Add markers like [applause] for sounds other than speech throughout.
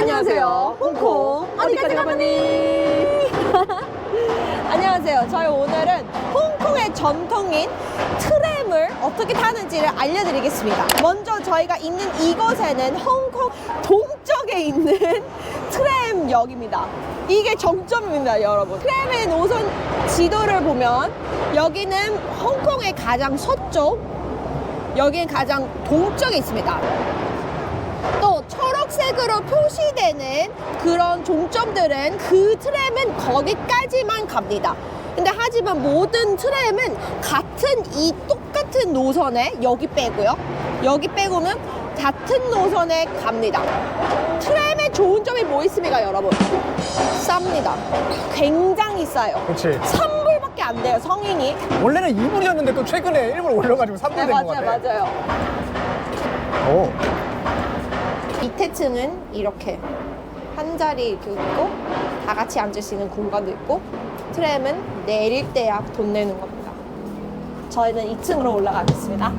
안녕하세요. 홍콩 어디까지 가보니? [laughs] 안녕하세요. 저희 오늘은 홍콩의 전통인 트램을 어떻게 타는지를 알려드리겠습니다. 먼저 저희가 있는 이곳에는 홍콩 동쪽에 있는 [laughs] 트램역입니다. 이게 정점입니다, 여러분. 트램의 노선 지도를 보면 여기는 홍콩의 가장 서쪽, 여기는 가장 동쪽에 있습니다. 또 초록색으로 표시되는 그런 종점들은 그 트램은 거기까지만 갑니다. 근데 하지만 모든 트램은 같은 이 똑같은 노선에 여기 빼고요. 여기 빼고는 같은 노선에 갑니다. 트램의 좋은 점이 뭐 있습니까, 여러분? 쌉니다. 굉장히 싸요. 그렇지. 3불밖에 안 돼요, 성인이. 원래는 2불이었는데 또 최근에 1불 올려가지고 3불 네, 된것 맞아요, 같아. 맞아요. 오. 밑에 층은 이렇게 한 자리 이렇게 있고 다 같이 앉을 수 있는 공간도 있고 트램은 내릴 때야 돈 내는 겁니다. 저희는 2층으로 올라가겠습니다.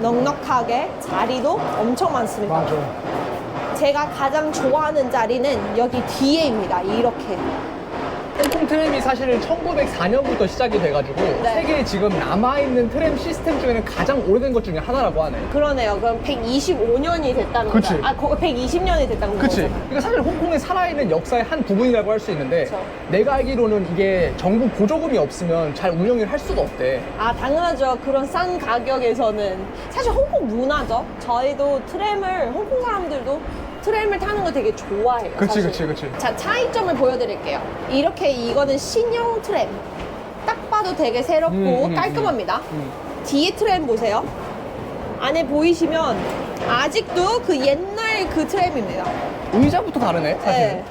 넉넉하게 자리도 엄청 많습니다. 맞아. 제가 가장 좋아하는 자리는 여기 뒤에입니다. 이렇게. 홍콩 트램이 사실 1904년부터 시작이 돼가지고 네. 세계에 지금 남아있는 트램 시스템 중에는 가장 오래된 것 중에 하나라고 하네. 그러네요. 그럼 125년이 됐다는 그치. 거죠. 아, 거기 120년이 됐다는 그치? 거죠. 그러니까 사실 홍콩에 살아있는 역사의 한 부분이라고 할 수 있는데 그쵸. 내가 알기로는 이게 정부 보조금이 없으면 잘 운영을 할 수가 없대. 아 당연하죠 그런 싼 가격에서는 사실 홍콩 문화죠 저희도 트램을 홍콩 사람들도 트램을 타는 거 되게 좋아해요 그치, 사실. 그치, 그치. 자 차이점을 보여드릴게요 이렇게 이거는 신형 트램 딱 봐도 되게 새롭고 음, 음, 깔끔합니다 음. 뒤에 트램 보세요 안에 보이시면 아직도 그 옛날 그 트램입니다 의자부터 다르네, 사실. 네.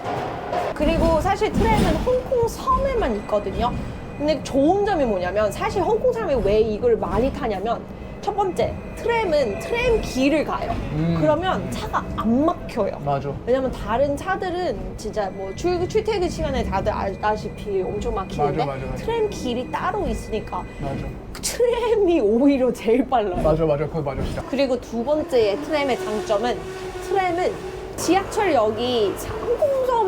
그리고 사실 트램은 홍콩 섬에만 있거든요. 근데 좋은 점이 뭐냐면 사실 홍콩 사람이 왜 이걸 많이 타냐면 첫 번째 트램은 트램 길을 가요. 음. 그러면 차가 안 막혀요. 맞아. 왜냐면 다른 차들은 진짜 뭐 출, 출퇴근 시간에 다들 알다시피 엄청 막히는데 맞아, 맞아, 맞아. 트램 길이 따로 있으니까 맞아. 트램이 오히려 제일 빨라요. 맞아, 맞아. 그거 맞아, 진짜. 그리고 두 번째 트램의 장점은 트램은 지하철역이 사-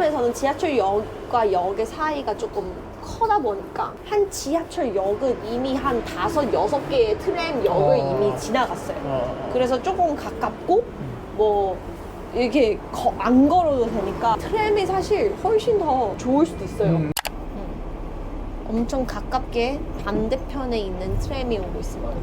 홍콩섬에서는 지하철역과 역의 사이가 조금 커다 보니까 한 지하철역은 이미 한 다섯 여섯 개의 트램역을 어. 이미 지나갔어요. 어. 그래서 조금 가깝고 뭐 이렇게 거- 안 걸어도 되니까 트램이 사실 훨씬 더 좋을 수도 있어요. 음. 엄청 가깝게 반대편에 있는 트램이 오고 있습니다.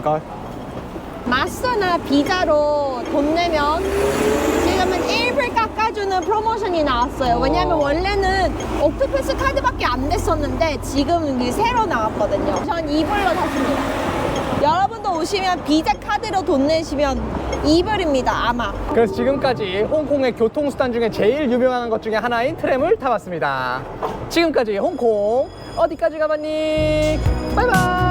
그러니까 마스터나 비자로 돈 내면 지금은 1불 깎아주는 프로모션이 나왔어요. 왜냐면 원래는 옥토패스 카드밖에 안 됐었는데 지금 이게 새로 나왔거든요. 전 2불로 샀습니다. 여러분도 오시면 비자 카드로 돈 내시면 2불입니다, 아마. 그래서 지금까지 홍콩의 교통수단 중에 제일 유명한 것 중에 하나인 트램을 타봤습니다. 지금까지 홍콩 어디까지 가봤니? 바이바이!